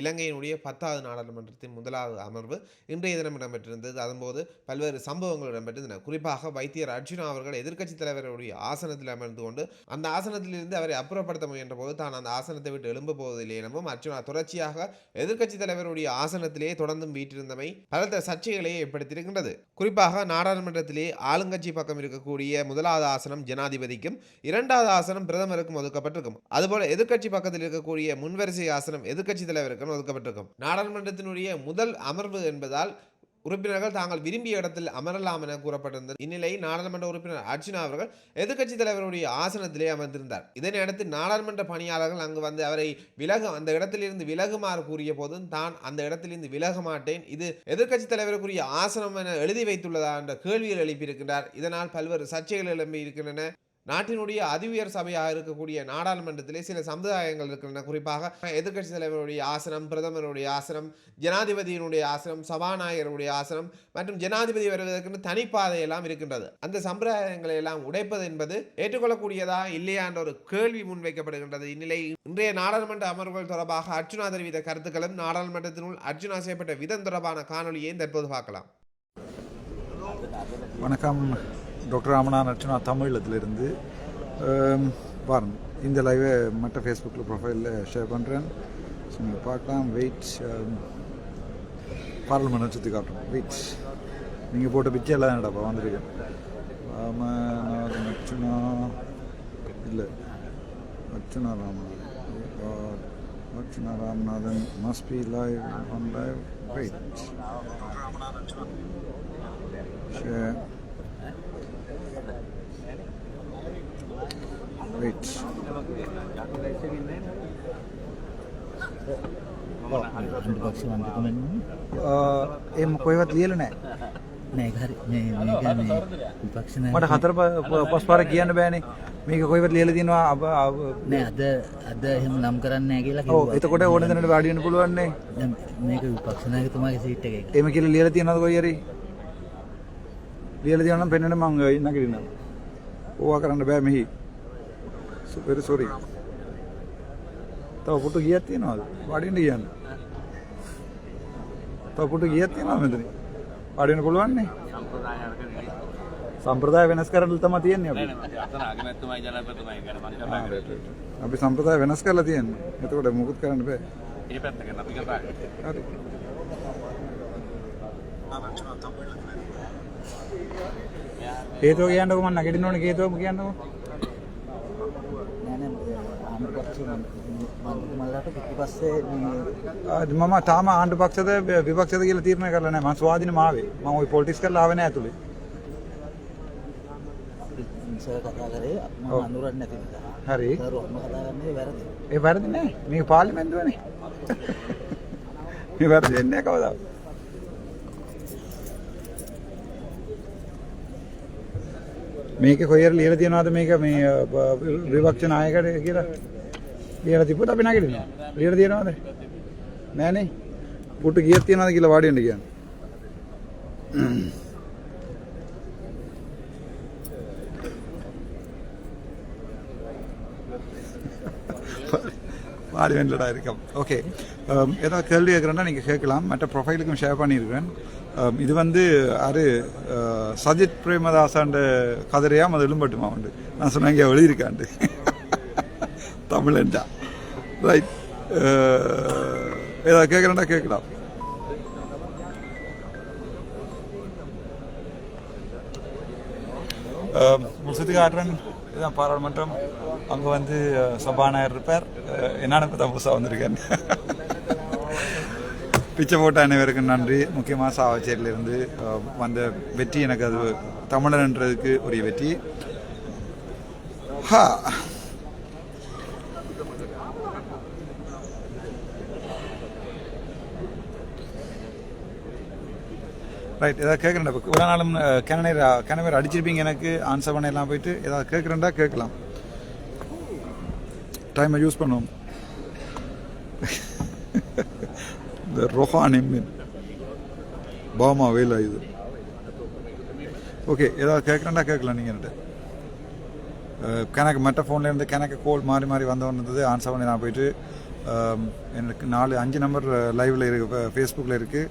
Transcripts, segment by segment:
இலங்கையினுடைய பத்தாவது நாடாளுமன்றத்தின் முதலாவது அமர்வு இன்றைய தினம் இடம்பெற்றிருந்தது. அதன்போது பல்வேறு சம்பவங்கள் இடம்பெற்றிருந்தன. குறிப்பாக வைத்தியர் அர்ஜுனா அவர்கள் எதிர்க்கட்சித் தலைவருடைய ஆசனத்தில் அமர்ந்து கொண்டு அந்த ஆசனத்திலிருந்து அவரை அப்புறப்படுத்த முயன்ற போது தான் அந்த ஆசனத்தை விட்டு எழும்ப போவதில்லை எனவும் அர்ஜுனா தொடர்ச்சியாக எதிர்க்கட்சித் தலைவருடைய ஆசனத்திலேயே தொடர்ந்தும் வீட்டிருந்தமை பலத்த சர்ச்சைகளை ஏற்படுத்தியிருக்கின்றது. குறிப்பாக நாடாளுமன்றத்திலே ஆளுங்கட்சி பக்கம் இருக்கக்கூடிய முதலாவது ஆசனம் ஜனாதிபதிக்கும் இரண்டாவது ஆசனம் பிரதமருக்கும் ஒதுக்கப்பட்டிருக்கும். அதுபோல எதிர்க்கட்சி பக்கத்தில் இருக்கக்கூடிய முன்வரிசை ஆசனம் எதிர்க்கட்சி தலைவருக்கும் ஒதுக்கப்பட்டிருக்கும். நாடாளுமன்றத்தினுடைய முதல் அமர்வு என்பதால் உறுப்பினர்கள் தாங்கள் விரும்பிய இடத்தில் அமரலாம் என கூறப்பட்டிருந்தது. இந்நிலையில் நாடாளுமன்ற உறுப்பினர் அர்ஜுனா அவர்கள் எதிர்க்கட்சி தலைவருடைய ஆசனத்திலே அமர்ந்திருந்தார். இதனை அடுத்து நாடாளுமன்ற பணியாளர்கள் அங்கு வந்து அவரை விலக அந்த இடத்திலிருந்து விலகுமாறு கூறிய போதும் தான் அந்த இடத்திலிருந்து விலக மாட்டேன். இது எதிர்க்கட்சி தலைவருக்குரிய ஆசனம் என எழுதி வைத்துள்ளதா என்ற கேள்விகள் எழுப்பியிருக்கின்றார். இதனால் பல்வேறு சர்ச்சைகள் எழும்பி இருக்கின்றன நாட்டினுடைய அதிவியர் சபையாக இருக்கக்கூடிய நாடாளுமன்றத்திலே சில சமுதாயங்கள் இருக்கின்றன. குறிப்பாக எதிர்க்கட்சி தலைவருடைய ஆசனம் பிரதமருடைய ஆசனம் ஜனாதிபதியினுடைய ஆசனம் சபாநாயகருடைய ஆசனம் மற்றும் ஜனாதிபதி வருவதற்கு தனிப்பாதையெல்லாம் இருக்கின்றது. அந்த சம்பிரதாயங்களை எல்லாம் உடைப்பது என்பது ஏற்றுக்கொள்ளக்கூடியதா இல்லையா என்ற ஒரு கேள்வி முன்வைக்கப்படுகின்றது. இந்நிலை இன்றைய நாடாளுமன்ற அமர்வுகள் தொடர்பாக அர்ஜுனா தெரிவித்த கருத்துக்களும் நாடாளுமன்றத்தினுள் அர்ஜுனா செய்யப்பட்ட விதம் தொடர்பான காணொலியை தற்போது பார்க்கலாம். வணக்கம். டாக்டர் ராமநாதன் அர்ச்சனா தமிழத்திலிருந்து பாருங்க இந்த லைவை மற்ற ஃபேஸ்புக்கில் ப்ரொஃபைலில் ஷேர் பண்ணுறேன் ஸோ நீங்கள் பார்க்கலாம் வெயிட் பார்லிமெண்ட் சுற்றி காட்டுறோம். வெயிட் நீங்கள் போட்ட பிச்சை எல்லாம் என்னடாப்பா வந்திருக்கேன் ராமநாத அர்ச்சனா இல்லை Archana Ramanathan. God, Archana Ramanathan must be live on live wait share Wait. ඒ කොයිවත් ලියල නෑ. මට හතර පස් පාර කියන්න බෑනේ. මේක කොයිවත් ලියල තිනවා අබ නෑ අද අද එහෙම නම් කරන්න කියලා. එතකොට ඕන දෙනට වාඩියන්න පුළුවන්නේ මේක විපක්ෂ නායකතුමාගේ සීට් එක. එම කියල ලියල තියෙනද කොයිරි ලියල තියනම් පෙන්න්නට මංග ඉන්නකිරන්න ඕවා කරන්න බෑ මෙහි වෙරි සෝරි. තව පුටු ගියක් තියනවාද? වඩින්න කියන්න. තව පුටු ගියක් තියනවා මෙතන. වඩින්න පුළුවන් නේ? සම්ප්‍රදාය වෙනස් කරලා තමයි තියන්නේ අපි. අපි සම්ප්‍රදාය වෙනස් කරලා තියන්නේ. එතකොට මොකුත් කරන්න බෑ. ඒ පැත්ත කරන අපි කතා කරන්නේ. හරි. හේතුව කියන්නකො මම නැගිටින්න ඕනේ හේතුවම කියන්නකො. මම තාම ආණ්ඩු පක්ෂද විපක්ෂද කියලා තීරණය කරලා නැහැ. මම ස්වාධීනව ආවේ මම ওই පොලිටික්ස් කරලා ආවේ නැහැ ඇතුලේ. හරි. ඒ වැරදි නෑ. මේක පාර්ලිමේන්තුවනේ මේ වැරදි වෙන්නේ නැහැ කවදාවත්. මේක කොහෙර ලියලා තියනවාද මේක? මේ විපක්ෂ නායකට කියලා ලියලා තිබ්බොත් අපි නැගිටිනවා ලියලා තියනවාද නෑනේ පුටු කීයක් තියනවාද කියලා වාඩි වෙන්න කියන්නේ வாடி வெண்டடா இருக்கும் ஓகே ஏதாவது கேள்வி கேட்குறேன்னா நீங்கள் கேட்கலாம் மற்ற ப்ரொஃபைலுக்கும் ஷேர் பண்ணியிருக்கிறேன் Um, இது வந்து அரு uh, சஜித் பிரேமதாசாண்ட கதிரையா அது எழும்பட்டுமா உண்டு நான் சொன்னேன் இங்கே எழுதியிருக்காண்டு தமிழன்டா ரைட் ஏதாவது கேட்குறேன்டா கேட்கலாம் முழுசத்துக்கு காட்டுறேன் இதுதான் பாராளுமன்றம் அங்கே வந்து சபாநாயகர் இருப்பார் என்னென்ன என்னன்னு இப்போ தான் புதுசாக வந்திருக்கேன் பிச்சை போட்ட அனைவருக்கும் நன்றி முக்கியமாக சாவச்சேரியிலிருந்து அஹ், வந்த வெற்றி எனக்கு அது தமிழர்ன்றதுக்கு உரிய வெற்றி ஹா ரைட் ஏதாவது கேட்குறேன்டா இப்போ இவ்வளோ நாளும் கிணநீர் கிணவர் அடிச்சிருப்பீங்க எனக்கு ஆன்சர் பண்ணலாம் போயிட்டு ஏதாவது கேட்குறேன்டா கேட்கலாம். டைமை யூஸ் பண்ணுவோம். இந்த ரொஹான் எம்மின் பாமா வேலா இது. ஓகே ஏதாவது கேட்குறேன்டா கேட்கலாம் நீங்கள் என்கிட்ட. கணக்கு மற்ற ஃபோன்லேருந்து கணக்கு கோல் மாறி மாறி வந்தவன் இருந்தது ஆன்சர் பண்ணி நான் போயிட்டு எனக்கு நாலு அஞ்சு நம்பர் லைவில் இருக்கு ஃபேஸ்புக்கில் இருக்குது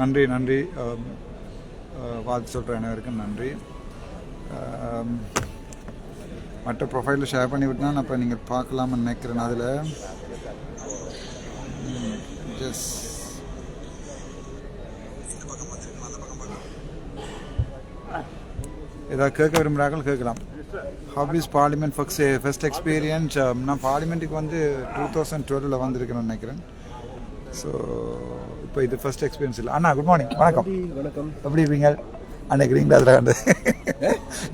நன்றி நன்றி. பார்த்து வாழ்த்து சொல்கிற அனைவருக்கும் நன்றி. மற்ற ப்ரொஃபைலில் ஷேர் பண்ணி விட்டுனா அப்போ நீங்கள் பார்க்கலாம்னு நினைக்கிறேன் அதில். ஜஸ்ட் ஏதாவது கேட்க விரும்புகிறார்கள் கேட்கலாம். Hobbies is parliament first first experience நான் பார்லிமெண்ட்டுக்கு வந்து டூ தௌசண்ட் டுவெலில் வந்திருக்கிறேன்னு நினைக்கிறேன். ஸோ இப்போ இது ஃபர்ஸ்ட் எக்ஸ்பீரியன்ஸ் இல்லை. அண்ணா குட் மார்னிங் வணக்கம். வணக்கம். எப்படி இருப்பீங்க அண்ணா க்ரீன் கிளாஸில் கண்டது.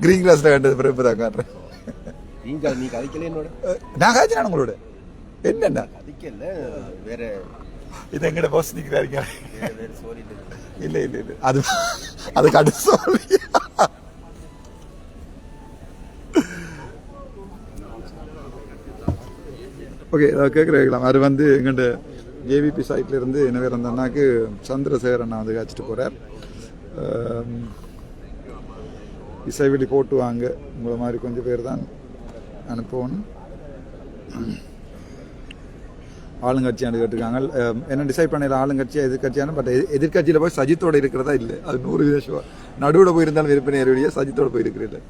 க்ரீன் கிளாஸில் கண்டது. பிறகு இப்போ தான் காட்டுறேன் நீங்க நீ கதைக்கல என்னோட? நான் காய்ச்சினா உங்களோட? என்னண்ணா? கதைக்கல. வேற. இது எங்கட பாஸ் நிற்கிறாருங்க இல்லை இல்லை இல்லை. அது அது கடைசி சொல்லி ஓகே கேட்குறேன் அது வந்து எங்கள்கிட்ட ஜேவிபி சைட்லேருந்து என்ன பேர் அந்த அண்ணாக்கு சந்திரசேகர் அண்ணா வந்து காய்ச்சிட்டு போகிறார் இசைவெளி போட்டு வாங்க. உங்களை மாதிரி கொஞ்சம் பேர் தான் அனுப்பணும். ஆளுங்கட்சியானு கேட்டிருக்காங்க. என்ன டிசைட் பண்ணல ஆளுங்கட்சியா எதிர்கட்சியான பட் எதிர்கட்சியில் போய் சஜித்தோட இருக்கிறதா இல்லை. அது நூறு வீத நடுவில் போயிருந்தாலும் விருப்பினர் நேரடியா சஜித்தோட போயிருக்கிறீங்க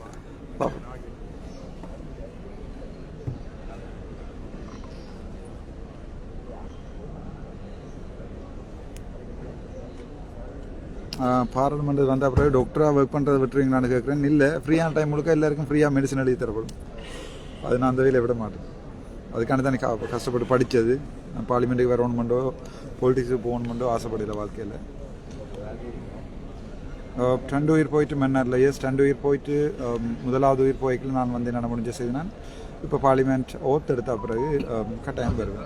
பாராளுமன்றம் வந்த பிறகு டாக்டராக ஒர்க் பண்ணுறதை விட்டுருவீங்களான்னு கேட்குறேன் இல்லை ஃப்ரீயான டைம் முழுக்க எல்லாருக்கும் ஃப்ரீயாக மெடிசன் எழுதி தரப்படும். அது நான் அந்த வேலையை விட மாட்டேன். அதுக்கான தான் க- கஷ்டப்பட்டு படித்தது நான் பார்லிமெண்ட்டுக்கு வரணுமெண்டோ பொலிட்டிக்ஸுக்கு போகணுமெண்டோ ஆசைப்படல வாழ்க்கையில். ரெண்டு உயிர் போயிட்டு மன்னாரில். எஸ் ரெண்டு உயிர் போயிட்டு முதலாவது உயிர் போய்க்கல நான் வந்து என்ன முடிஞ்ச செய்தான்? இப்போ பார்லிமெண்ட் ஓத் எடுத்த பிறகு கட்டாயம் வருவேன்.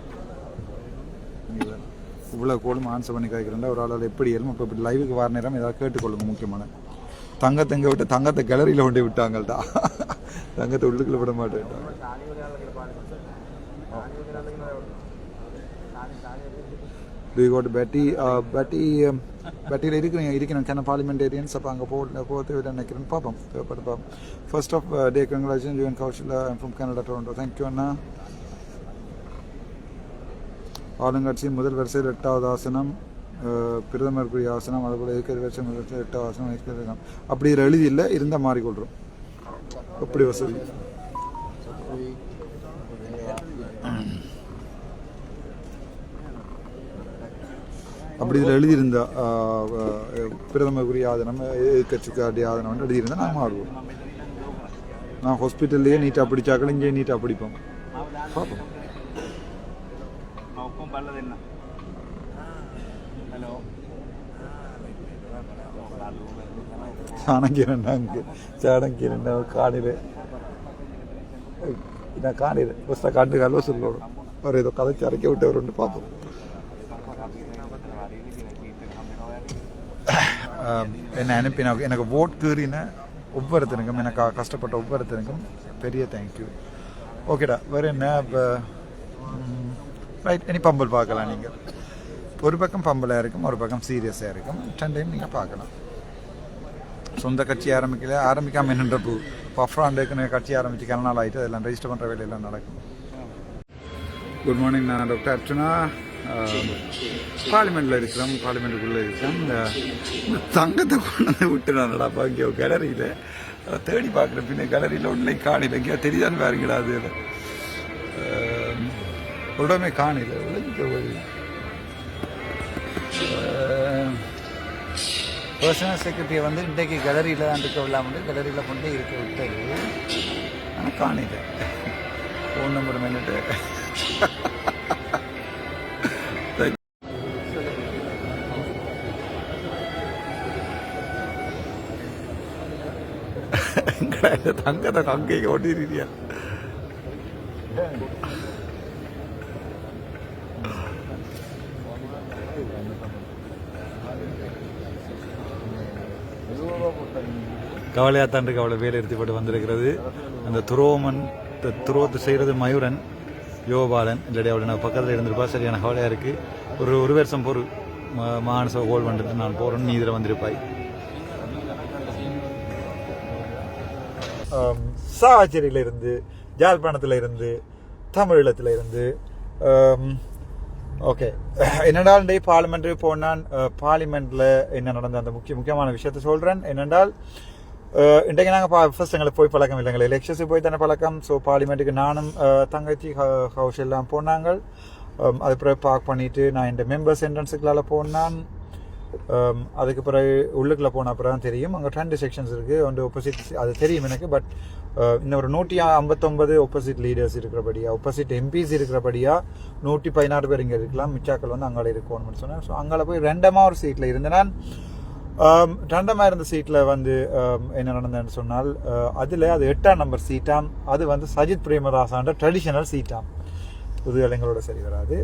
இவ்வளோ கோலும் ஆன்சர் பண்ணி கேட்குறேன் ஒரு ஆளால் எப்படி ஏறும் இப்போ இப்படி லைவுக்கு வர நேரம் ஏதாவது கேட்டுக்கொள்ளுங்க முக்கியமான. தங்கத்தை இங்கே விட்டு தங்கத்தை கேலரியில் கொண்டு விட்டாங்கள்டா. தங்கத்தை உள்ளுக்குள்ள விட மாட்டேன் டு கோட் பேட்டி பேட்டி பேட்டியில் இருக்கிறீங்க இருக்கிறேன் கேன பார்லிமெண்டேரியன்ஸ் அப்போ அங்கே போக போக தேவையில்லை நினைக்கிறேன். பார்ப்போம் தேவைப்பட்டு பார்ப்போம். First of day congratulation June Kaushil from Canada Toronto thank you அண்ணா. ஆளுங்கட்சியின் முதல் வரிசையில் எட்டாவது ஆசனம் பிரதமருக்குரிய ஆசனம் அதுபோல் இருக்கிற வரிசை முதல் வரிசையில் எட்டாவது ஆசனம் இருக்கிறது அப்படி எழுதி இல்லை இருந்தால் மாறிக்கொள்கிறோம் அப்படி வசதி? அப்படி இதில் எழுதியிருந்தா பிரதமருக்குரிய ஆதனம் எதிர்கட்சிக்காரிய ஆதனம் எழுதியிருந்தா நாங்கள் மாறுவோம். நான் ஹாஸ்பிட்டல்லையே நீட்டாக பிடிச்சாக்கள் இங்கேயே நீட்டாக பிடிப்போம். பார்ப்போம். நல்லது என்ன ஹலோ சாணங்கிரண்டா அங்கே சாணங்கிரண்டா காணில் நான் காணில் புஸ்தக காண்டு கல்வ சொல்லணும் அவர் ஏதோ கதைச்சு அரைக்க விட்டவருன்னு பார்த்தோம் என்னை அனுப்பினா எனக்கு ஓட் கீறின ஒவ்வொருத்தனுக்கும் எனக்கு கஷ்டப்பட்ட ஒவ்வொருத்தனுக்கும் பெரிய தேங்க்யூ ஓகேடா வேறு என்ன இப்போ ரைட் இனி பம்பல் பார்க்கலாம் நீங்கள் ஒரு பக்கம் பம்பலாக இருக்கும் ஒரு பக்கம் சீரியஸாக இருக்கும். ரெண்டையும் நீங்கள் பார்க்கலாம். சொந்த கட்சி ஆரம்பிக்கல ஆரம்பிக்காம என்னன்ற பூ. பஃப்ராண்டுக்குன்னு கட்சி ஆரம்பிச்சு கன நாள் ஆகிட்டு அதெல்லாம் ரெஜிஸ்டர் பண்ணுற வேலையெல்லாம் நடக்கும். குட் மார்னிங் நான் டாக்டர் அர்ச்சனா. பார்லிமெண்ட்டில் இருக்கிறோம் பார்லிமெண்ட்டுக்குள்ளே இருக்கிறோம். இந்த தங்கத்தை கொண்டு வந்து விட்டு நடப்பா இங்கே கேலரியில் தேடி பார்க்குறேன் பின்ன கேலரியில் உடனே காணில எங்கேயா தெரியாதுன்னு பாருங்கடா அது. உடனே காணில விளைஞ்சிக்க போய் பர்சனல் செக்ரட்டரியை வந்து இன்றைக்கு கேலரியில் தான் இருக்க விடாமல் கேலரியில் கொண்டு இருக்க விட்டது. ஆனால் காணில. ஃபோன் நம்பர் மென்னுட்டு தங்கத்தை தங்கைக்கு ஒட்டிருக்கியா கவலையாத்தாண்டு கவலை வேலை எடுத்துப்பட்டு வந்திருக்கிறது. அந்த துரோமன் துரோத்தை செய்கிறது மயூரன் யோபாலன் இல்லாடி அவளை நான் பக்கத்தில் இருந்திருப்பா. சரியான கவலையாக இருக்குது ஒரு ஒரு வருஷம் பொறு மானச கோல் வந்துட்டு நான் போகிறேன்னு நீ இதில் வந்திருப்பாய். சாவச்சேரியில இருந்து ஜாழ்ப்பாணத்தில் இருந்து தமிழீழத்தில் இருந்து ஓகே. என்னென்றால் இன்றைய பார்லிமெண்ட்டு போனான் பார்லிமெண்ட்டில் என்ன நடந்த அந்த முக்கிய முக்கியமான விஷயத்த சொல்கிறேன் என்னென்றால் இன்றைக்கு நாங்கள் ஃபர்ஸ்ட் எங்களுக்கு போய் பழக்கம் இல்லைங்களே எலெக்ஷன்ஸுக்கு போய் தானே பழக்கம் ஸோ பார்லிமெண்ட்டுக்கு நானும் தங்கச்சி ஹவுஸ் எல்லாம் போனாங்க அது பிறகு பார்க் பண்ணிவிட்டு நான் இந்த மெம்பர்ஸ் என்ட்ரன்ஸுக்குள்ளால் போனான் அதுக்கு பிறகு உள்ளுக்குள்ளே போன அப்புறம் தான் தெரியும் அங்கே ரெண்டு செக்ஷன்ஸ் இருக்குது வந்து ஒப்போசிட் அது தெரியும் எனக்கு பட் இன்னும் ஒரு நூற்றி ஐம்பத்தொம்பது ஒப்போசிட் லீடர்ஸ் இருக்கிறபடியா ஒப்போசிட் எம்பிஸ் இருக்கிறபடியா நூற்றி பதினாறு பேர் இங்கே இருக்கலாம் மிச்சாக்கள் வந்து அங்கே இருக்கணும்னு சொன்னேன் ஸோ அங்கே போய் ரெண்டமாக ஒரு சீட்டில் இருந்தேன் ரெண்டமாக இருந்த சீட்டில் வந்து um, என்ன நடந்ததுன்னு சொன்னால் uh, அதில் அது எட்டாம் நம்பர் சீட்டாம் அது வந்து சஜித் பிரேமதாசான்ற ட்ரெடிஷனல் சீட்டாம் புது இளைஞரோட சரி வராது.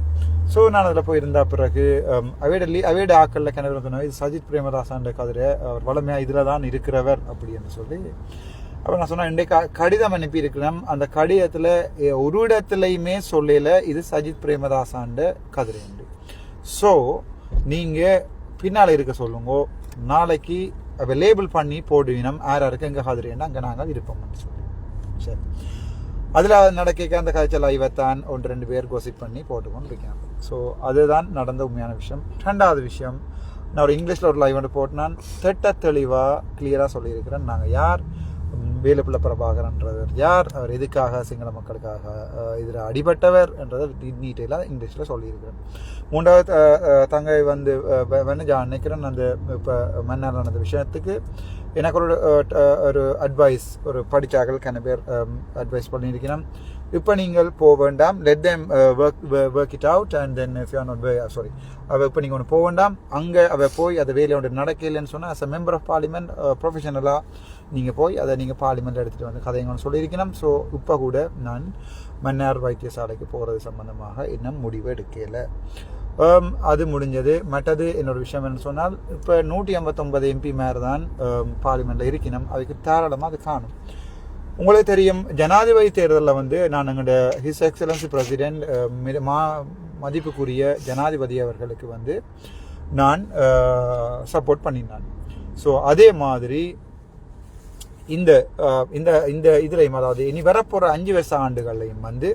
ஸோ நான் அதில் போயிருந்த பிறகு um, அவைடலி அவையோட ஆக்களில் கிணறு சொன்னேன் இது சஜித் பிரேமதாசான்ற கதிரை அவர் வளமையாக இதில் தான் இருக்கிறவர் அப்படின்னு சொல்லி. அப்போ நான் சொன்னேன் இன்றைக்கு கடிதம் அனுப்பி இருக்கிறேன். அந்த கடிதத்தில் ஒரு இடத்துலையுமே சொல்லல இது சஜித் பிரேமதாசான்ற கதிரை உண்டு ஸோ நீங்கள் பின்னால் இருக்க சொல்லுங்க. நாளைக்கு அவ லேபிள் பண்ணி போடுவினம் யார் யாருக்கு எங்கே கதிரைன்னா அங்கே நாங்கள் இருப்போம்னு சொல்லி. சரி. அதில் நடக்க அந்த கதைச்சல் ஐவத்தான் ஒன்று ரெண்டு பேர் கோசிப் பண்ணி போட்டுக்கொண்டு இருக்காங்க ஸோ அதுதான் நடந்த உண்மையான விஷயம். ரெண்டாவது விஷயம் நான் ஒரு இங்கிலீஷில் ஒரு லைவ் ஒன்று போட்டு நான் திட்ட தெளிவாக கிளியராக சொல்லியிருக்கிறேன். நாங்கள் யார்? வேலுப்பிள்ள பிரபாகரன்றவர் யார்? அவர் எதுக்காக? சிங்கள மக்களுக்காக இதில் அடிபட்டவர் என்றதை டீட்டெயிலாக இங்கிலீஷில் சொல்லியிருக்கிறேன் மூன்றாவது தங்கை வந்து வெனஜா நினைக்கிறேன் அந்த இப்போ மன்னர் நடந்த விஷயத்துக்கு எனக்கு ஒரு ஒரு அட்வைஸ் ஒரு படித்தார்கள் கன பேர் அட்வைஸ் பண்ணியிருக்கிறேன். இப்போ நீங்கள் போக வேண்டாம். Let them work work it out and then if you not sorry அவ இப்போ நீங்கள் ஒன்று போக வேண்டாம். அங்கே அவ போய் அதை வேலையை ஒன்று நடக்கலைன்னு சொன்னால் as a member of parliament ப்ரொஃபஷனலாக நீங்கள் போய் அதை நீங்கள் பார்லிமெண்ட் எடுத்துகிட்டு வந்து கதைங்கன்னு சொல்லியிருக்கணும். ஸோ இப்போ கூட நான் மன்னார் வைத்தியசாலைக்கு போகிறது சம்பந்தமாக இன்னும் முடிவு எடுக்கலை. Um, அது முடிஞ்சது. மற்றது என்னோட விஷயம் என்ன சொன்னால் இப்போ நூற்றி ஐம்பத்தொம்பது எம்பி மேர் தான் um, பார்லிமெண்ட்டில் இருக்கணும். அதுக்கு தாராளமாக அது காணும். உங்களுக்கு தெரியும் ஜனாதிபதி தேர்தலில் வந்து நான் எங்களுடைய ஹிஸ் எக்ஸலன்சி பிரசிடென்ட் மா மதிப்புக்குரிய ஜனாதிபதி அவர்களுக்கு வந்து நான் சப்போர்ட் பண்ணினான் ஸோ அதே மாதிரி இந்த இந்த இந்த இதுலையும் அதாவது இனி வரப்போகிற அஞ்சு வருஷ ஆண்டுகள்லையும் வந்து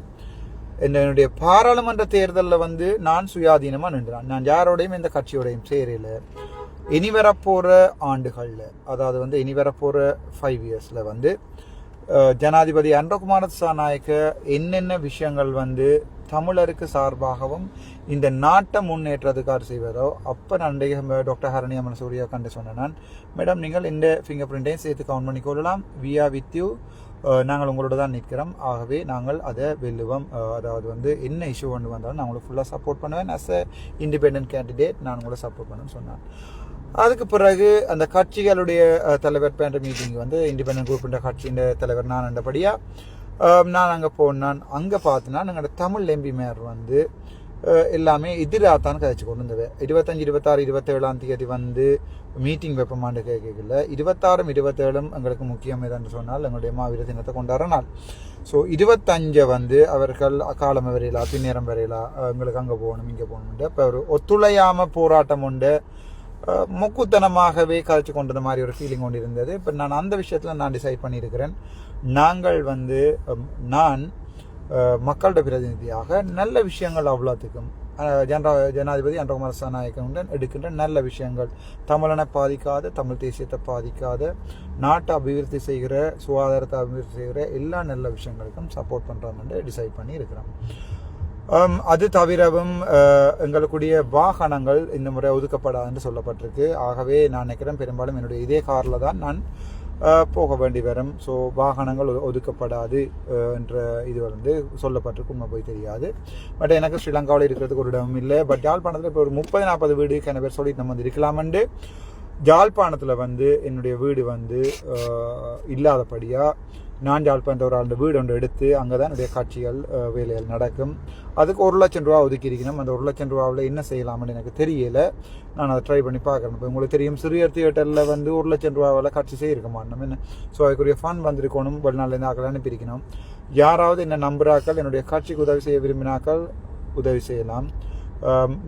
என்னுடைய பாராளுமன்ற தேர்தலில் வந்து நான் சுயாதீனமாக நின்றான். நான் யாரோடையும் இந்த கட்சியோடையும் சேரல. இனி வரப்போகிற ஆண்டுகளில் அதாவது வந்து இனி வரப்போகிற ஃபைவ் இயர்ஸில் வந்து ஜனாதிபதி அன்றகுமார சாநாயக்க என்னென்ன விஷயங்கள் வந்து தமிழருக்கு சார்பாகவும் இந்த நாட்டை முன்னேற்றத்துக்காக செய்வதோ அப்போ நன்றைய டாக்டர் ஹரணி அம்மன் சூர்யா கண்டு சொன்னேன் நான். மேடம் நீங்கள் இந்த ஃபிங்கர் பிரிண்டையும் சேர்த்து count பண்ணிக்கொள்ளலாம் we we are with you நாங்கள் உங்களோட தான் நிற்கிறோம். ஆகவே நாங்கள் அதை வெல்லுவோம். அதாவது வந்து என்ன இஷ்யூ ஒன்று வந்தாலும் நான் உங்களுக்கு ஃபுல்லாக சப்போர்ட் பண்ணுவேன். அஸ் அ இண்டிபெண்ட் கேண்டிடேட் நான் உங்களை சப்போர்ட் பண்ணுன்னு சொன்னேன் அதுக்கு பிறகு அந்த கட்சிகளுடைய தலைவர் பேண்ட மீட்டிங் வந்து இண்டிபெண்டன்ட் குரூப்ன்ற கட்சியின் தலைவர் நான் என்றபடியாக நான் அங்கே போனான். அங்கே பார்த்தனா எங்களோட தமிழ் எம்பி மேர் வந்து எல்லாமே எதிராக தான் கதைச்சு கொண்டு வந்தது. இருபத்தஞ்சு இருபத்தாறு இருபத்தேழாம் தேதி வந்து மீட்டிங் வைப்பமாண்டு கேட்கல இருபத்தாறும் இருபத்தேழும் எங்களுக்கு முக்கியம் எதுன்னு சொன்னால் எங்களுடைய மாவீர தினத்தை கொண்டாடுற நாள் ஸோ இருபத்தஞ்சை வந்து அவர்கள் அக்காலம் வரையிலா பின்னேரம் வரையிலா எங்களுக்கு அங்கே போகணும் இங்கே போகணும்ட்டு இப்போ ஒரு ஒத்துழையாமல் போராட்டம் உண்டு. மொக்குத்தனமாகவே கதைச்சு கொண்டது மாதிரி ஒரு ஃபீலிங் கொண்டு இருந்தது. இப்போ நான் அந்த விஷயத்தில் நான் டிசைட் பண்ணியிருக்கிறேன். நாங்கள் வந்து நான் மக்களோட பிரதிநிதியாக நல்ல விஷயங்கள் அவ்வளோத்துக்கும். அஹ், ஜனரா ஜனாதிபதி அன்றகுமார சனாயகனுடன் எடுக்கின்ற நல்ல விஷயங்கள். தமிழனை பாதிக்காத தமிழ் தேசியத்தை பாதிக்காத நாட்டை அபிவிருத்தி செய்கிற சுகாதாரத்தை அபிவிருத்தி செய்கிற எல்லா நல்ல விஷயங்களுக்கும் சப்போர்ட் பண்ணுறோம்னு டிசைட் பண்ணி இருக்கிறோம் Um, அது தவிரவும் uh, எங்களுக்குடைய வாகனங்கள் இந்த முறை ஒதுக்கப்படாதுன்னு சொல்லப்பட்டிருக்கு. ஆகவே நான் நினைக்கிறேன் பெரும்பாலும் என்னுடைய இதே காரில் தான் நான் uh, போக வேண்டி வரும். ஸோ வாகனங்கள் ஒ- ஒதுக்கப்படாது uh, என்ற இது வந்து சொல்லப்பட்டிருக்கு உண்மை போய் தெரியாது. பட் எனக்கு ஸ்ரீலங்காவில் இருக்கிறதுக்கு ஒரு இடமும் இல்லை. பட் யாழ்ப்பாணத்தில் இப்போ ஒரு முப்பது நாற்பது வீடு கன பேர் சொல்லி நம்ம வந்து இருக்கலாமண்டு. ஜாழ்ப்பாணத்தில் வந்து என்னுடைய வீடு வந்து இல்லாதபடியாக நான் ஜாழ்ப்பாணத்தை ஒரு வீடு ஒன்று எடுத்து அங்கே தான் என்னுடைய காட்சிகள் வேலைகள் நடக்கும். அதுக்கு ஒரு லட்சம் ரூபா ஒதுக்கி இருக்கணும் அந்த ஒரு லட்சம் ரூபாவில் என்ன செய்யலாம்னு எனக்கு தெரியல. நான் அதை ட்ரை பண்ணி பார்க்குறேன். இப்போ உங்களுக்கு தெரியும் சிறியர் தியேட்டரில் வந்து ஒரு லட்சம் ரூபாவில் காட்சி செய்யிருக்க மாட்டோம். என்ன? ஸோ அதுக்குரிய ஃபண்ட் வந்திருக்கணும். வெளிநாட்டிலேருந்து ஆக்கள் அனுப்பியிருக்கணும் யாராவது என்ன நம்புறாக்கள் என்னுடைய காட்சிக்கு உதவி செய்ய விரும்பினாக்கள் உதவி செய்யலாம்.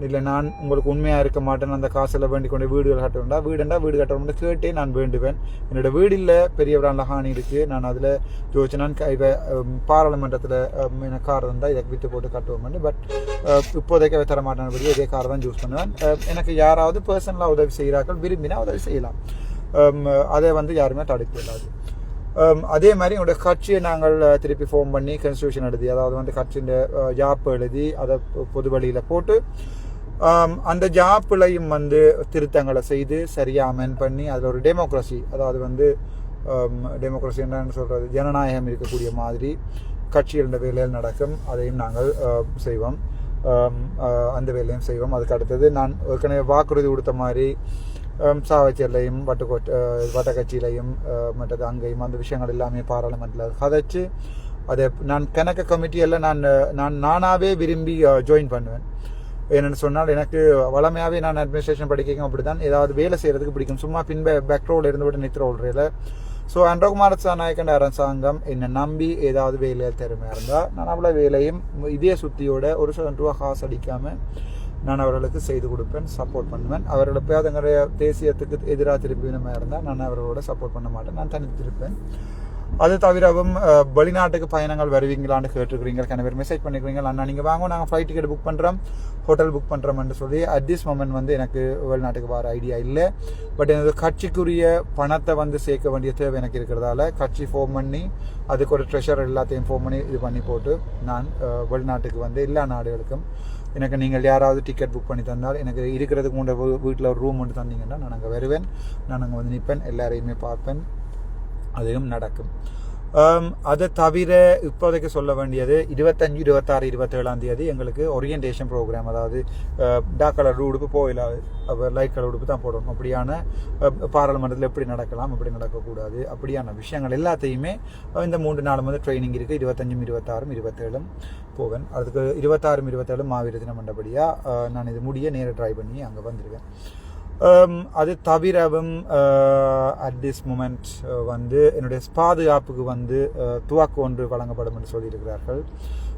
இல்லை நான் உங்களுக்கு உண்மையாக இருக்க மாட்டேன் அந்த காசில் வேண்டி கொண்டு வீடுகள் கட்ட வேண்டாம் வீடுண்டா வீடு கட்டணும்னு கேட்டே நான் வேண்டுவேன். என்னோட வீடு இல்லை பெரிய பிராண்டில் ஹானி இருக்குது நான் அதில் யோசிச்சு நான் கை பாராளுமன்றத்தில் எனக்கு கார் இருந்தால் இதை விட்டு போட்டு கட்டுவோம் பட் இப்போதைக்கு தர மாட்டேன் இதே கார் தான் யூஸ் பண்ணுவேன். எனக்கு யாராவது பர்சனலாக உதவி செய்கிறார்கள் விரும்பினா உதவி செய்யலாம். அதை வந்து யாருமே தடுக்க இல்லாது. Um, அதே மாதிரி என்னோட கட்சியை நாங்கள் uh, திருப்பி ஃபோன் பண்ணி கன்ஸ்டியூஷன் எழுதி அதாவது வந்து கட்சியின் uh, ஜாப் எழுதி அதை பொ- பொது வழியில் போட்டு um, அந்த ஜாப்பிலையும் வந்து திருத்தங்களை செய்து சரியாக அமெண்ட் பண்ணி அதில் ஒரு டெமோக்ரஸி அதாவது வந்து um, டெமோக்ரஸி என்னன்னு சொல்கிறது ஜனநாயகம் இருக்கக்கூடிய மாதிரி கட்சிகளின் வேலையில் நடக்கும் அதையும் நாங்கள் uh, செய்வோம். அந்த வேலையும் செய்வோம். அதுக்கு அடுத்தது நான் ஏற்கனவே வாக்குறுதி கொடுத்த மாதிரி சாவச்சேரிலையும் வட்டுக்கோட் வட்டக்கட்சியிலையும் மற்றது அங்கேயும் அந்த விஷயங்கள் எல்லாமே பாராளுமன்றத்தில் கதைச்சு அதை நான் கணக்கு கமிட்டியெல்லாம் நான் நான் நானாகவே விரும்பி ஜாயின் பண்ணுவேன் என்னென்னு சொன்னால் எனக்கு வளமையாகவே நான் அட்மினிஸ்ட்ரேஷன் படிக்கவும் அப்படி தான் ஏதாவது வேலை செய்கிறதுக்கு பிடிக்கும் சும்மா பின்பே பேக் ரோல் இருந்து விட்டு நித்திர ஓடுறையில் ஸோ அன்றகுமார சாநாயக்கன் அரசாங்கம் என்னை நம்பி ஏதாவது வேலையில் திறமையாக இருந்தால் நான் அவ்வளோ வேலையும் இதே சுத்தியோட ஒரு சில ரூபா காசு அடிக்காமல் நான் அவர்களுக்கு செய்து கொடுப்பேன் சப்போர்ட் பண்ணுவேன். அவர்கள் எப்பயாவது எங்களுடைய தேசியத்துக்கு எதிராக திருப்பினமாக இருந்தால் நான் அவர்களோட சப்போர்ட் பண்ண மாட்டேன். நான் தனித்திருப்பேன் அது தவிரவும் வெளிநாட்டுக்கு பயணங்கள் வருவீங்களான்னு கேட்டுருக்கிறீங்க. கன பேர் மெசேஜ் பண்ணிக்கிறீங்க. அண்ணா நீங்கள் வாங்க நாங்கள் ஃப்ளைட் டிக்கெட் புக் பண்ணுறோம் ஹோட்டல் புக் பண்ணுறோம்னு சொல்லி அட் திஸ் மொமெண்ட் வந்து எனக்கு வெளிநாட்டுக்கு வர ஐடியா இல்லை. பட் எனது கட்சிக்குரிய பணத்தை வந்து சேர்க்க வேண்டிய தேவை எனக்கு இருக்கிறதால கட்சி ஃபோன் பண்ணி அதுக்கு ஒரு ட்ரெஷர் எல்லாத்தையும் ஃபோன் பண்ணி இது பண்ணி போட்டு நான் வெளிநாட்டுக்கு வந்து எல்லா நாடுகளுக்கும் எனக்கு நீங்கள் யாராவது டிக்கெட் புக் பண்ணி தந்தால் எனக்கு இருக்கிறதுக்கு உண்ட வீட்டில் ஒரு ரூம் ஒன்று தந்தீங்கன்னா நான் அங்கே வருவேன். நான் அங்கே வந்து நிற்பேன். எல்லாரையுமே பார்ப்பேன். அதையும் நடக்கும். Um, அதை தவிர இப்போதைக்கு சொல்ல வேண்டியது இருபத்தஞ்சு இருபத்தாறு இருபத்தேழாம் தேதி எங்களுக்கு ஓரியன்டேஷன் ப்ரோக்ராம் அதாவது uh, டாக் கலர் உடுப்பு போயிடலாம் அப்போ லைட் கலர் உடுப்பு தான் போடணும். அப்படியான uh, பாராளுமன்றத்தில் எப்படி நடக்கலாம் எப்படி நடக்கக்கூடாது அப்படியான விஷயங்கள் எல்லாத்தையுமே uh, இந்த மூன்று நாளும் வந்து ட்ரைனிங் இருக்குது இருபத்தஞ்சும் இருபத்தாறும் இருபத்தேழும் போவேன் அதுக்கு இருபத்தாறும் இருபத்தேழும் மாவீர தினம் மண்டபடியாக நான் இது முடிய நேர ட்ரை பண்ணி அங்கே வந்திருக்கேன் Um, அது தவிரவும் அட் திஸ் மூமெண்ட் வந்து என்னுடைய பாதுகாப்புக்கு வந்து uh, துவாக்கு ஒன்று வழங்கப்படும் என்று சொல்லியிருக்கிறார்கள்.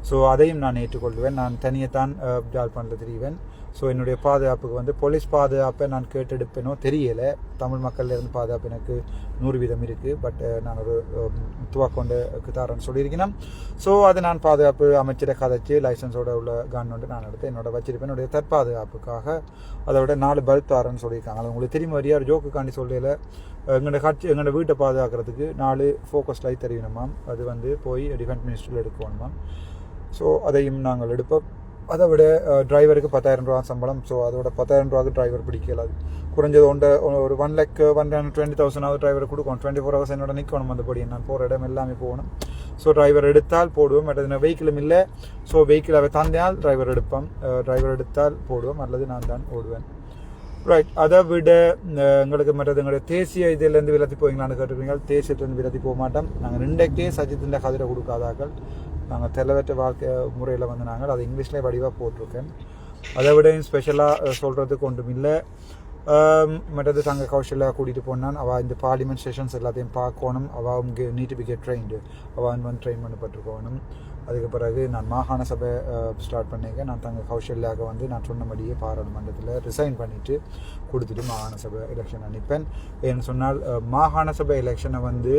ஸோ அதையும் நான் ஏற்றுக்கொள்வேன். நான் தனியைத்தான் uh, ஜாழ்ப்பாணத்தில் தெரிவேன். ஸோ என்னுடைய பாதுகாப்புக்கு வந்து போலீஸ் பாதுகாப்பை நான் கேட்டெடுப்பேனோ தெரியலை. தமிழ் மக்கள்ல இருந்து பாதுகாப்பு எனக்கு நூறு வீதம் இருக்குது பட் நான் ஒரு um, துவாக்கொண்டு தாரன்னு சொல்லியிருக்கேன் ஸோ அது நான் பாதுகாப்பு அமைச்சரை கதைச்சு லைசன்ஸோட உள்ள கன் வந்து நான் எடுத்து என்னோட வச்சிருப்பேன். என்னுடைய தற்பாதுகாப்புக்காக அதை விட நாலு பல்ப் தாரன்னு சொல்லியிருக்காங்க. அது உங்களுக்கு தெரியும் வரியார் ஒரு ஜோக்குக்காண்டி சொல்லல. எங்களோட கட்சி எங்களோட வீட்டை பாதுகாக்கிறதுக்கு நாலு ஃபோக்கஸ் லைட் தெரியணுமாம் அது வந்து போய் டிஃபென்ஸ் மினிஸ்டரில் எடுக்கணுமாம் ஸோ அதையும் நாங்கள் எடுப்போம். அதை விட டிரைவருக்கு பத்தாயிரம் ரூபா சம்பளம். ஸோ அதோட பத்தாயிரம் ரூபாவுக்கு டிரைவர் பிடிக்கலாது குறைஞ்சது ஒன்றை ஒரு one lakh one twenty thousand driver கொடுக்கும் டுவெண்ட்டி ஃபோர் ஹவர்ஸ் என்னோட நிற்கணும் அந்தபடி நான் போகிற இடம் எல்லாமே போகணும். ஸோ டிரைவர் எடுத்தால் போடுவோம். மற்றது வெஹிக்கிளும் இல்லை. ஸோ வெஹிக்கிள் அவை தந்தையால் டிரைவர் எடுப்போம். டிரைவர் எடுத்தால் போடுவோம். அல்லது நான் தான் ஓடுவேன். ரைட் அதை விட எங்களுக்கு மற்றது எங்களுடைய தேசிய இதுலேருந்து விலத்தி போவீங்களான்னு கேட்டுக்கிறீங்க தேசியத்துலேருந்து விலத்தி போக மாட்டோம். நாங்கள் ரெண்டைக்கே சஜித்தின் கதிரை கொடுக்காதாக்கள். நாங்கள் தெளிவற்ற வாழ்க்கை முறையில் வந்து நாங்கள் அதை இங்கிலீஷ்லேயே வடிவாக போட்டிருக்கேன். அதை விட ஸ்பெஷலாக சொல்கிறதுக்கு ஒன்றும் இல்லை. மற்றது சங்க கௌஷல்யா கூட்டிகிட்டு போனான். அவள் இந்த பார்லிமெண்ட் செஷன்ஸ் எல்லாத்தையும் பார்க்கணும். அவள் இங்கே நீட் டு கெட் ட்ரெயின்டு அவள் வந்து ட்ரெயின் பண்ணப்பட்டிருக்கணும். அதுக்கு பிறகு நான் மாகாண சபை ஸ்டார்ட் பண்ணியிருக்கேன். நான் தங்க கௌஷல்யாக வந்து நான் சொன்னபடியே பாராளுமன்றத்தில் ரிசைன் பண்ணிவிட்டு கொடுத்துட்டு மாகாண சபை எலெக்ஷன் அனுப்பேன் ஏன்னு சொன்னால் மாகாண சபை எலெக்ஷனை வந்து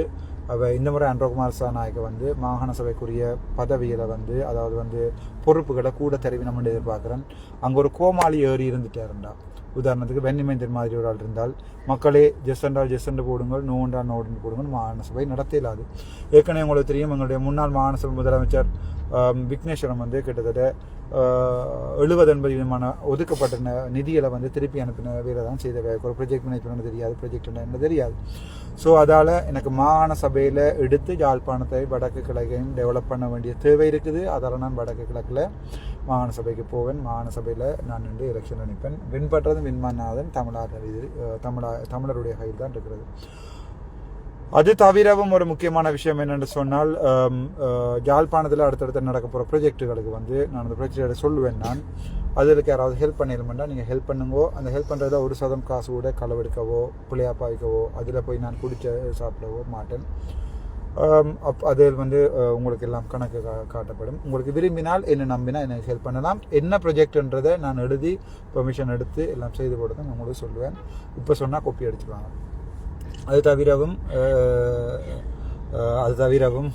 அவள் இந்த முறை அன்றகுமார் சாநாயக்க வந்து மாகாண சபைக்குரிய பதவியில் வந்து அதாவது வந்து பொறுப்புகளை கூட தெரிவினம்னு எதிர்பார்க்குறேன் அங்கே ஒரு கோமாளி ஏறி இருந்துட்டாருண்டா. உதாரணத்துக்கு வெண்ணிமைந்தர் மாதிரி ஒரு ஆள் இருந்தால் மக்களே ஜெஸ் என்றால் ஜெஸ் போடுங்கள் நோண்டா நோடுன்னு போடுங்கள் மாகாண சபை நடத்தலாது. ஏற்கனவே உங்களுக்கு தெரியும் எங்களுடைய முன்னாள் மாகாண சபை முதலமைச்சர் விக்னேஸ்வரம் வந்து கிட்டத்தட்ட எழுபது எண்பது விதமான ஒதுக்கப்பட்ட ந- நிதிகளை வந்து திருப்பி அனுப்பின வேலை தான் செய்த ஒரு ப்ரொஜெக்ட் மேனேஜ்மெண்ட் தெரியாது ப்ரொஜெக்ட் என்ன தெரியாது. ஸோ அதால் எனக்கு மாகாண சபையில் எடுத்து யாழ்ப்பாணத்தை வடக்கு கிழக்கையும் டெவலப் பண்ண வேண்டிய தேவை இருக்குது. அதால் நான் வடக்கு கிழக்கில் மாகாண சபைக்கு போவேன். மாகாண சபையில் நான் நின்று எலெக்ஷன் அனுப்பேன் வின் பண்ணுறது வின்மன்னாதன் தமிழர் தமிழா தமிழருடைய கையில் தான் இருக்கிறது. அது தவிரவும் ஒரு முக்கியமான விஷயம் என்னென்று சொன்னால் யாழ்ப்பாணத்தில் அடுத்தடுத்து நடக்க போகிற ப்ரொஜெக்ட்டுகளுக்கு வந்து நான் அந்த ப்ரொஜெக்டை சொல்லுவேன் நான். அதுக்கு யாராவது ஹெல்ப் பண்ணிடமெண்டா நீங்கள் ஹெல்ப் பண்ணுங்கோ. அந்த ஹெல்ப் பண்ணுறதுல ஒரு சதம் காசு கூட களவெடுக்கவோ புளியாப்பாய்க்கவோ அதில் போய் நான் குடிச்ச சாப்பிடவோ மாட்டேன். அப் அதில் வந்து உங்களுக்கு எல்லாம் கணக்கு கா- காட்டப்படும். உங்களுக்கு விரும்பினால் என்ன நம்பினா எனக்கு ஹெல்ப் பண்ணலாம். என்ன ப்ரொஜெக்ட்ன்றதை நான் எழுதி பெர்மிஷன் எடுத்து எல்லாம் செய்து கொடுத்து நான் உங்களுக்கு சொல்லுவேன். இப்போ சொன்னால் கொப்பி அடிச்சுக்கலாம். அது தவிரவும் அது தவிரவும்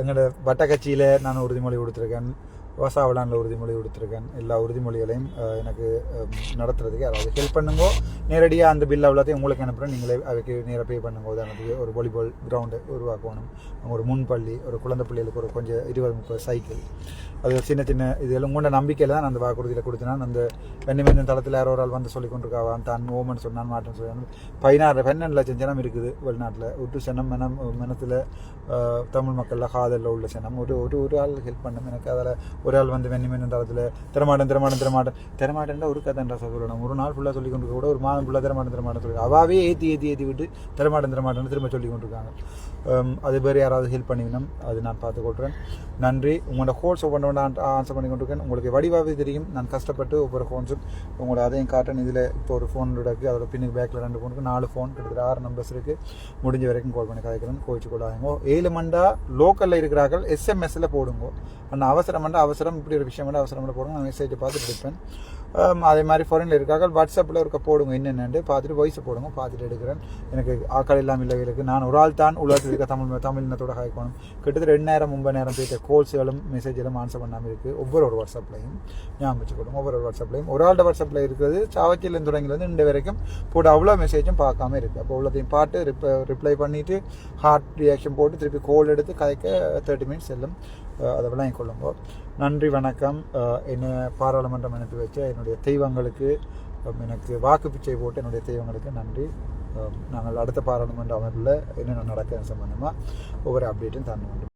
எங்களோட வட்டக்கட்சியில் நான் உறுதிமொழி கொடுத்துருக்கேன் வசாவலானில் உறுதிமொழி கொடுத்துருக்கேன். எல்லா உறுதிமொழிகளையும் எனக்கு நடத்துறதுக்கு அதாவது ஹெல்ப் பண்ணுங்கோ நேரடியாக அந்த பில் அவ்வளோத்தையும் உங்களுக்கு அனுப்புகிறேன் நீங்களே அதுக்கு நேராக பே பண்ணுங்க. உதாரணத்துக்கு ஒரு வாலிபால் கிரவுண்டு உருவாக்கணும். ஒரு முன்பள்ளி ஒரு குழந்தை பிள்ளைகளுக்கு ஒரு கொஞ்சம் இருபது முப்பது சைக்கிள் அது சின்ன சின்ன இதெல்லாம் உங்களோட நம்பிக்கையில் தான் அந்த வாக்குறுதியில் கொடுத்தினான் அந்த வெண்ணிமேந்தன் தளத்தில் யாரோ ஒரு ஆள் வந்து சொல்லி கொண்டிருக்காவான் தான் ஓமன் சொன்னான் மாட்டேன்னு சொல்லி பதினாறு பன்னெண்டு லட்சம் ஜனம் இருக்குது வெளிநாட்டில். ஒட்டு சனம் மனம் மனத்தில் தமிழ் மக்களில் காதலில் உள்ள சனம் ஒரு ஒரு ஒரு ஆள் ஹெல்ப் பண்ணும் எனக்கு அதில் ஒரு ஆள் வந்து வெண்ணிமேந்தன் தளத்தில் திறமாட்டன் திறமாட்டன் திறமாட்டன் திறமாட்டன்டா ஒரு கதைன்றா சொல்லணும் ஒரு நாள் ஃபுல்லாக சொல்லி கொண்டு கூட ஒரு மாதம் ஃபுல்லாக திறமாட்டன் திறமாட்டன் சொல்லி அவாவே ஏற்றி ஏற்றி ஏற்றி விட்டு திறமாட்டன் திறமாட்டன் திரும்ப சொல்லி கொண்டிருக்காங்க. அது பேர் யாராவது ஹெல்ப் பண்ணிவிடணும் அது நான் பார்த்து கொள்கிறேன் நன்றி. உங்களோட கோர்ஸ் ஒவ்வொன்று ஒன்று ஆன்சர் பண்ணி கொண்டிருக்கேன் உங்களுக்கு வடிவாகவே தெரியும். நான் கஷ்டப்பட்டு ஒவ்வொரு ஃபோன்ஸும் உங்களோட அதையும் காட்டன் இதில் இப்போ ஒரு ஃபோன் இருக்குது அதோட பின்னுக்கு பேக்கில் ரெண்டு ஃபோனுக்கு நாலு ஃபோன் கிட்டத்தட்ட ஆறு நம்பர்ஸ் இருக்குது முடிஞ்ச வரைக்கும் கால் பண்ணி கதைக்கிறேன் கோவிச்சு கொள்ளாதீங்க. ஏழு மண்டா லோக்கலில் இருக்கிறார்கள். எஸ்எம்எஸ்ஸில் போடுங்க. ஆனால் அவசரம் அவசரம் இப்படி ஒரு விஷயம் அவசரம் போடுங்க. நான் மெசேஜை பார்த்துட்டு இருப்பேன் அதே மாதிரி ஃபாரினில் இருக்காங்க வாட்ஸ்அப்பில் இருக்க போடுங்க. என்னென்னு பார்த்துட்டு வாய்ஸ் போடுங்க. பார்த்துட்டு எடுக்கிறேன். எனக்கு ஆக்கள் இல்லாமல் இல்லை. இருக்குது நான் ஒரு ஆள் தான் உலகத்தில் இருக்க தமிழ் தமிழ் இனத்தோட காய்க்கணும் கிட்டத்தட்ட ரெண்டு நேரம் மும்பது நேரம் போயிட்ட கோல்ஸுகளும் மெசேஜ்களும் ஆன்சர் பண்ணாமல் இருக்குது ஒவ்வொரு ஒரு வாட்ஸ்அப்லையும் ஞாபகம் வச்சுக்கணும். ஒவ்வொரு ஒரு வாட்ஸ்அப்லையும் ஒரு ஆள்ட வாட்ஸ்அப்பில் இருக்கிறது சாவச்சியிலேருந்து தொடங்கிலேருந்து இன்று வரைக்கும் போட்டு அவ்வளோ மெசேஜும் பார்க்காம இருக்குது அப்போ உள்ளதையும் பார்த்து ரிப் ரிப்ளை பண்ணிவிட்டு ஹார்ட் ரியாக்ஷன் போட்டு திருப்பி கோல் எடுத்து கதைக்க தேர்ட்டி மினிட்ஸ் செல்லும். அதை விளங்கிக் கொள்ளுங்க நன்றி வணக்கம். என்னை பாராளுமன்றம் அனுப்பி வச்ச என்னுடைய தெய்வங்களுக்கு எனக்கு வாக்கு பிச்சை போட்டு என்னுடைய தெய்வங்களுக்கு நன்றி. நாங்கள் அடுத்த பாராளுமன்ற அமர்வில் என்னென்ன நடக்கிற சம்பந்தமாக ஒவ்வொரு அப்டேட்டும் தரணும்.